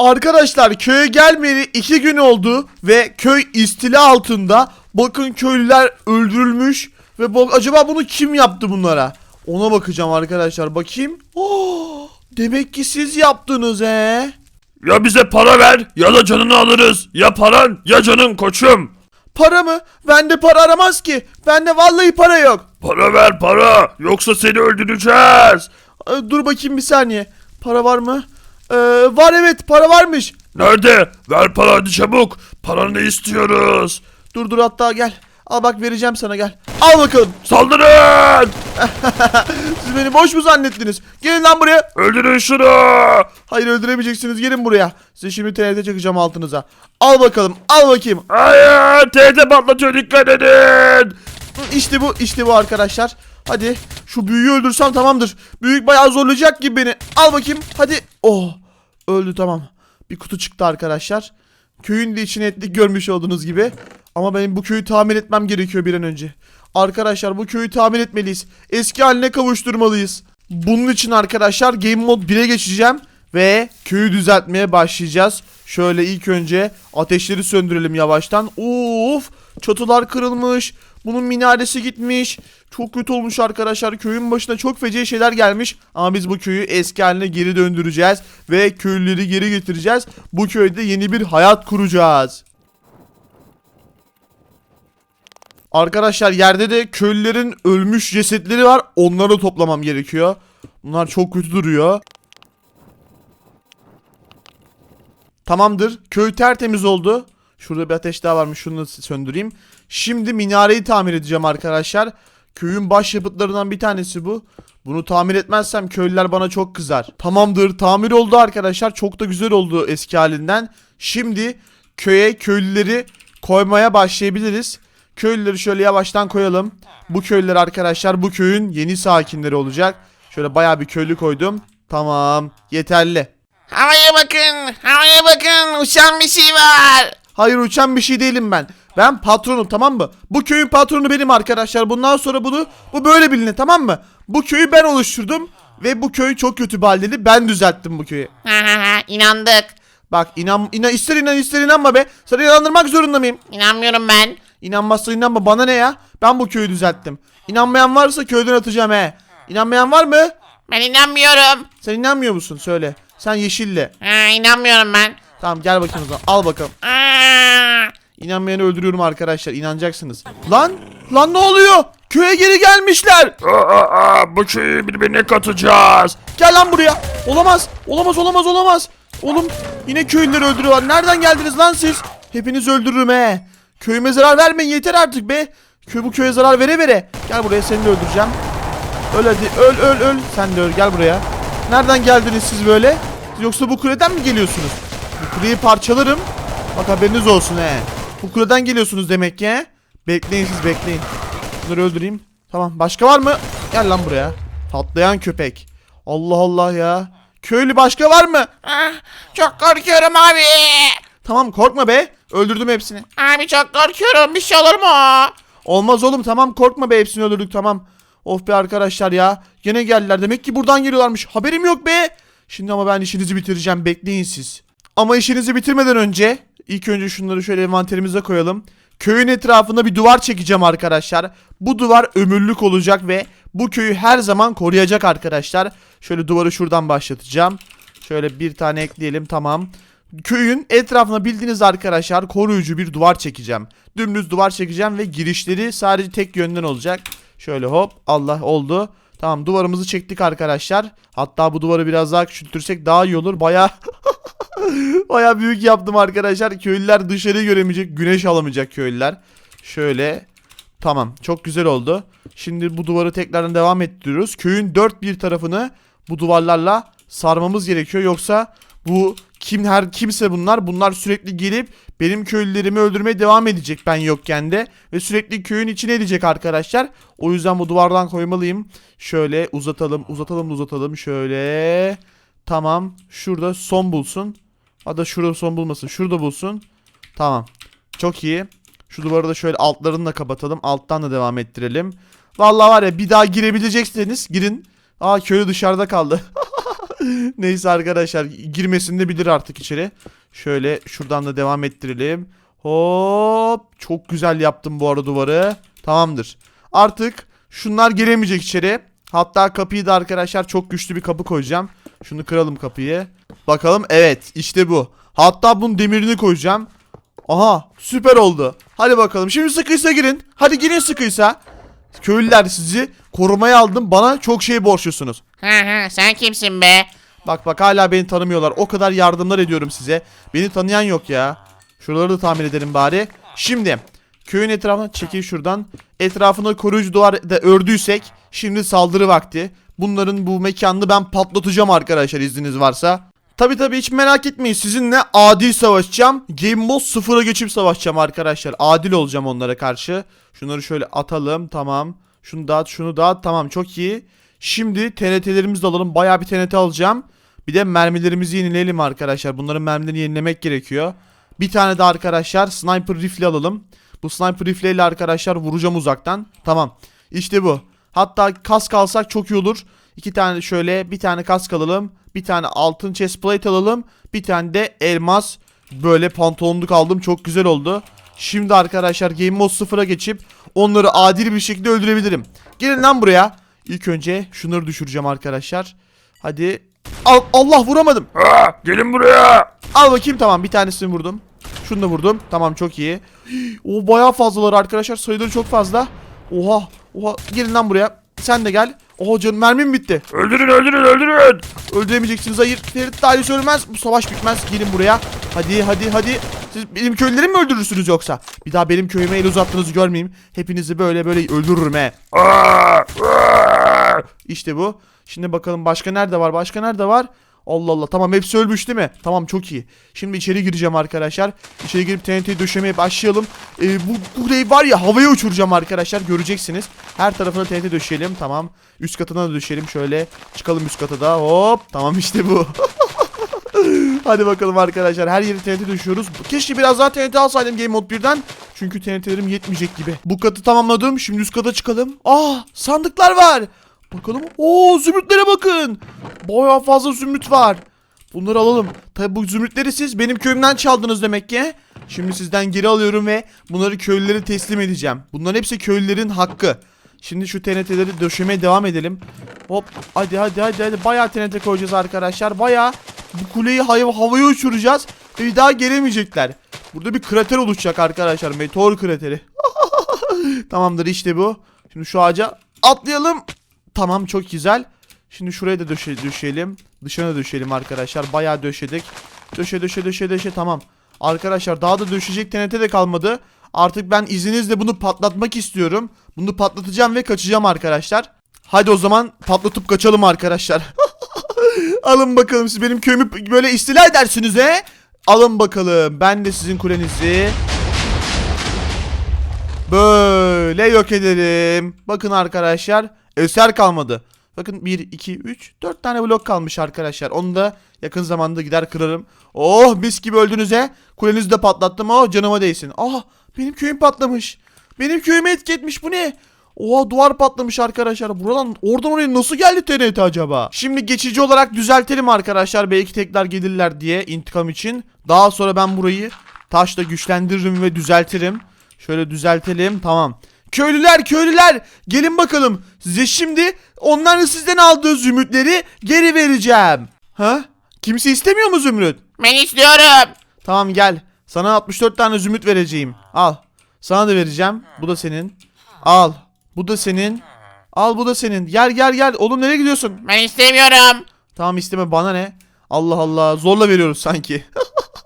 Arkadaşlar köye gelmeyeli iki gün oldu ve köy istila altında. Bakın köylüler öldürülmüş ve bak acaba bunu kim yaptı bunlara? Ona bakacağım arkadaşlar bakayım. Oh, demek ki siz yaptınız he. Ya bize para ver ya da canını alırız. Ya paran ya canın koçum. Para mı? Bende para aramaz ki. Bende vallahi para yok. Para ver para yoksa seni öldüreceğiz. Ee, Dur bakayım bir saniye. Para var mı? Ee, var evet para varmış. Nerede? Ver para hadi çabuk. Paranı istiyoruz. Dur dur hatta gel. Al bak vereceğim sana gel. Al bakalım. Saldırın! Siz beni boş mu zannettiniz? Gelin lan buraya. Öldürün şunu! Hayır öldüremeyeceksiniz. Gelin buraya. Size şimdi TNT çakacağım altınıza. Al bakalım. Al bakayım. Hayır! Teyze patlatıyor dikkat edin! İşte bu. işte bu arkadaşlar. Hadi. Şu büyüyü öldürsem tamamdır. Büyük bayağı zorlayacak gibi beni. Al bakayım. Hadi. Oh. Öldü tamam. Bir kutu çıktı arkadaşlar. Köyün de içine ettik görmüş olduğunuz gibi. Ama benim bu köyü tamir etmem gerekiyor bir an önce. Arkadaşlar bu köyü tamir etmeliyiz. Eski haline kavuşturmalıyız. Bunun için arkadaşlar Game Mode 1'e geçeceğim. Ve köyü düzeltmeye başlayacağız. Şöyle ilk önce ateşleri söndürelim yavaştan. Of çatılar kırılmış. Bunun minaresi gitmiş. Çok kötü olmuş arkadaşlar. Köyün başına çok feci şeyler gelmiş. Ama biz bu köyü eski haline geri döndüreceğiz. Ve köylüleri geri getireceğiz. Bu köyde yeni bir hayat kuracağız. Arkadaşlar yerde de köylülerin ölmüş cesetleri var. Onları toplamam gerekiyor. Bunlar çok kötü duruyor. Tamamdır. Köy tertemiz oldu. Şurada bir ateş daha varmış. Şunu da söndüreyim. Şimdi minareyi tamir edeceğim arkadaşlar. Köyün başyapıtlarından bir tanesi bu. Bunu tamir etmezsem köylüler bana çok kızar. Tamamdır. Tamir oldu arkadaşlar. Çok da güzel oldu eski halinden. Şimdi köye köylüleri koymaya başlayabiliriz. Köylüleri şöyle yavaştan koyalım. Bu köylüler arkadaşlar bu köyün yeni sakinleri olacak. Şöyle bayağı bir köylü koydum. Tamam. Yeterli. Havaya bakın, havaya bakın, uçan bir şey var. Hayır uçan bir şey değilim ben. Ben patronum tamam mı? Bu köyün patronu benim arkadaşlar. Bundan sonra bunu bu böyle bilinir tamam mı? Bu köyü ben oluşturdum ve bu köy çok kötü bir haldeydi. Ben düzelttim bu köyü. İnandık. Bak inan, inan ister inan ister inanma be. Sana inandırmak zorunda mıyım? İnanmıyorum ben. İnanmazsa inanma bana ne ya? Ben bu köyü düzelttim. İnanmayan varsa köyden atacağım he. İnanmayan var mı? Ben inanmıyorum. Sen inanmıyor musun? Söyle. Sen yeşille. Ha, inanmıyorum ben. Tamam gel bakayım o zaman. Al bakalım. Aa, İnanmayanı öldürüyorum arkadaşlar. İnanacaksınız. Lan! Lan ne oluyor? Köye geri gelmişler. Aa, aa, bu köyü birbirine katacağız. Gel lan buraya. Olamaz. Olamaz olamaz olamaz. Oğlum yine köylüleri öldürüyorlar. Nereden geldiniz lan siz? Hepiniz öldürürüm he. Köyüme zarar vermeyin yeter artık be. Köy bu köye zarar vere vere. Gel buraya seni de öldüreceğim. Öl hadi öl öl öl. Sen de öl gel buraya. Nereden geldiniz siz böyle? Yoksa bu kuleden mi geliyorsunuz? Bu kuleyi parçalarım. Bak haberiniz olsun he. Bu kuleden geliyorsunuz demek ki. Bekleyin siz bekleyin. Bunları öldüreyim. Tamam başka var mı? Gel lan buraya. Patlayan köpek. Allah Allah ya. Köylü başka var mı? ah, çok korkuyorum abi. Tamam korkma be. Öldürdüm hepsini. Abi çok korkuyorum. Bir şey olur mu? Olmaz oğlum tamam korkma be hepsini öldürdük tamam. Of be arkadaşlar ya. Gene geldiler. Demek ki buradan geliyorlarmış. Haberim yok be. Şimdi ama ben işinizi bitireceğim. Bekleyin siz. Ama işinizi bitirmeden önce ilk önce şunları şöyle envanterimize koyalım. Köyün etrafında bir duvar çekeceğim arkadaşlar. Bu duvar ömürlük olacak ve bu köyü her zaman koruyacak arkadaşlar. Şöyle duvarı şuradan başlatacağım. Şöyle bir tane ekleyelim tamam. Köyün etrafına bildiğiniz arkadaşlar koruyucu bir duvar çekeceğim. Dümdüz duvar çekeceğim ve girişleri sadece tek yönden olacak. Şöyle hop Allah oldu. Tamam duvarımızı çektik arkadaşlar. Hatta bu duvarı biraz daha küçültürsek daha iyi olur. Baya baya büyük yaptım arkadaşlar. Köylüler dışarıyı göremeyecek. Güneş alamayacak köylüler. Şöyle Tamam çok güzel oldu. Şimdi bu duvarı tekrardan devam ettiriyoruz. Köyün dört bir tarafını bu duvarlarla sarmamız gerekiyor. Yoksa bu kim her kimse bunlar bunlar sürekli gelip benim köylülerimi öldürmeye devam edecek ben yokken de ve sürekli köyün içine edecek arkadaşlar. O yüzden bu duvardan koymalıyım. Şöyle uzatalım uzatalım uzatalım şöyle. Tamam şurada son bulsun. Hatta şurada son bulmasın şurada bulsun. Tamam çok iyi. Şu duvarı da şöyle altlarını da kapatalım. Alttan da devam ettirelim. Vallahi var ya bir daha girebilecekseniz girin. Aa köylü dışarıda kaldı. Neyse arkadaşlar girmesini de bilir artık içeri. Şöyle şuradan da devam ettirelim. Hop çok güzel yaptım bu arada duvarı. Tamamdır. Artık şunlar giremeyecek içeri. Hatta kapıyı da arkadaşlar çok güçlü bir kapı koyacağım. Şunu kıralım kapıyı. Bakalım evet işte bu. Hatta bunun demirini koyacağım. Aha süper oldu. Hadi bakalım şimdi sıkıysa girin. Hadi girin sıkıysa. Köylüler sizi korumaya aldım. Bana çok şey borçlusunuz. Hı hı sen kimsin be? Bak bak hala beni tanımıyorlar. O kadar yardımlar ediyorum size. Beni tanıyan yok ya. Şuraları da tamir edelim bari. Şimdi köyün etrafına çekil şuradan. Etrafını koruyucu duvar da ördüysek şimdi saldırı vakti. Bunların bu mekanını ben patlatacağım arkadaşlar izniniz varsa. Tabi tabi hiç merak etmeyin sizinle adil savaşacağım. Game Mode sıfıra geçip savaşacağım arkadaşlar. Adil olacağım onlara karşı. Şunları şöyle atalım tamam. Şunu dağıt şunu dağıt tamam çok iyi. Şimdi TNT'lerimizi alalım. Bayağı bir TNT alacağım. Bir de mermilerimizi yenileyelim arkadaşlar. Bunların mermilerini yenilemek gerekiyor. Bir tane de arkadaşlar sniper rifle alalım. Bu sniper rifle ile arkadaşlar vuracağım uzaktan. Tamam. İşte bu. Hatta kask alsak çok iyi olur. İki tane şöyle bir tane kask alalım. Bir tane altın chest plate alalım. Bir tane de elmas böyle pantolonluk aldım. Çok güzel oldu. Şimdi arkadaşlar game mode sıfıra geçip onları adil bir şekilde öldürebilirim. Gelin lan buraya. İlk önce şunları düşüreceğim arkadaşlar. Hadi. Al, Allah vuramadım. Ha, gelin buraya. Al bakayım tamam bir tanesini vurdum. Şunu da vurdum. Tamam çok iyi. O bayağı fazlalar arkadaşlar. Sayıları çok fazla. Oha. Oha. Gelin lan buraya. Sen de gel. Oha canım mermim bitti. Öldürün öldürün öldürün. Öldüremeyeceksiniz. Hayır. Ferit Dali ölmez. Bu savaş bitmez. Gelin buraya. Hadi hadi hadi. Siz benim köylülerimi mi öldürürsünüz yoksa? Bir daha benim köyüme el uzattığınızı görmeyeyim. Hepinizi böyle böyle öldürürüm he. İşte bu. Şimdi bakalım başka nerede var? Başka nerede var? Allah Allah. Tamam hepsi ölmüş değil mi? Tamam çok iyi. Şimdi içeri gireceğim arkadaşlar. İçeri girip TNT döşemeye başlayalım. Ee, bu kuleyi var ya havaya uçuracağım arkadaşlar. Göreceksiniz. Her tarafına TNT döşeyelim. Tamam. Üst katına da döşeyelim. Şöyle çıkalım üst kata da. Hop. Tamam işte bu. Hadi bakalım arkadaşlar. Her yeri TNT düşüyoruz. Keşke biraz daha TNT alsaydım Game Mode 1'den. Çünkü TNT'lerim yetmeyecek gibi. Bu katı tamamladım. Şimdi üst kata çıkalım. Ah sandıklar var. Bakalım. Oo zümrütlere bakın. Bayağı fazla zümrüt var. Bunları alalım. Tabi bu zümrütleri siz benim köyümden çaldınız demek ki. Şimdi sizden geri alıyorum ve bunları köylülere teslim edeceğim. Bunların hepsi köylülerin hakkı. Şimdi şu TNT'leri döşemeye devam edelim. Hop hadi hadi hadi hadi bayağı TNT koyacağız arkadaşlar. Bayağı bu kuleyi hava, havaya uçuracağız ve bir daha gelemeyecekler. Burada bir krater oluşacak arkadaşlar. Meteor krateri. Tamamdır işte bu. Şimdi şu ağaca atlayalım. Tamam çok güzel. Şimdi şuraya da döşe, döşeyelim. Dışına döşeyelim arkadaşlar. Bayağı döşedik. Döşe döşe döşe döşe tamam. Arkadaşlar daha da döşecek TNT de kalmadı. Artık ben izninizle bunu patlatmak istiyorum. Bunu patlatacağım ve kaçacağım arkadaşlar. Hadi o zaman patlatıp kaçalım arkadaşlar. Alın bakalım siz benim köyümü böyle istila edersiniz he. Alın bakalım ben de sizin kulenizi böyle yok ederim. Bakın arkadaşlar eser kalmadı. Bakın 1, 2, 3, 4 tane blok kalmış arkadaşlar. Onu da yakın zamanda gider kırarım. Oh mis gibi öldünüz he. Kulenizi de patlattım. Oh canıma değsin. Ah benim köyüm patlamış. Benim köyüme etki etmiş bu ne? Oha duvar patlamış arkadaşlar. Buradan oradan oraya nasıl geldi TNT acaba? Şimdi geçici olarak düzeltelim arkadaşlar. Belki tekrar gelirler diye intikam için. Daha sonra ben burayı taşla güçlendiririm ve düzeltirim. Şöyle düzeltelim. Tamam. Köylüler köylüler gelin bakalım. Size şimdi onların sizden aldığı zümrütleri geri vereceğim. Ha? Kimse istemiyor mu zümrüt? Ben istiyorum. Tamam gel. Sana 64 tane zümrüt vereceğim. Al. Sana da vereceğim. Bu da senin. Al. Bu da senin. Al bu da senin. Gel gel gel. Oğlum nereye gidiyorsun? Ben istemiyorum. Tamam isteme bana ne? Allah Allah. Zorla veriyoruz sanki.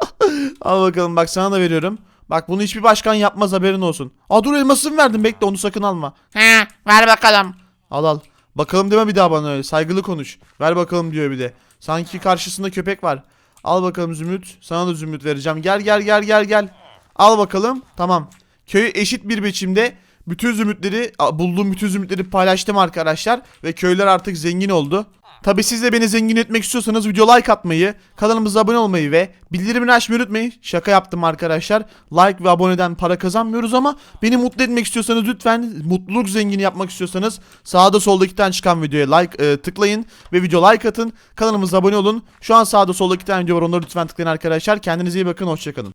Al bakalım bak sana da veriyorum. Bak bunu hiçbir başkan yapmaz haberin olsun. Aa dur elmasını verdim bekle onu sakın alma. Ha, ver bakalım. Al al. Bakalım deme bir daha bana öyle. Saygılı konuş. Ver bakalım diyor bir de. Sanki karşısında köpek var. Al bakalım zümrüt. Sana da zümrüt vereceğim. Gel gel gel gel gel. Al bakalım. Tamam. Köyü eşit bir biçimde bütün zümrütleri bulduğum bütün zümrütleri paylaştım arkadaşlar ve köyler artık zengin oldu. Tabi siz de beni zengin etmek istiyorsanız video like atmayı, kanalımıza abone olmayı ve bildirimini açmayı unutmayın. Şaka yaptım arkadaşlar. Like ve aboneden para kazanmıyoruz ama beni mutlu etmek istiyorsanız lütfen mutluluk zengini yapmak istiyorsanız sağda solda iki tane çıkan videoya like e, tıklayın ve video like atın. Kanalımıza abone olun. Şu an sağda solda iki tane video var onları lütfen tıklayın arkadaşlar. Kendinize iyi bakın hoşçakalın.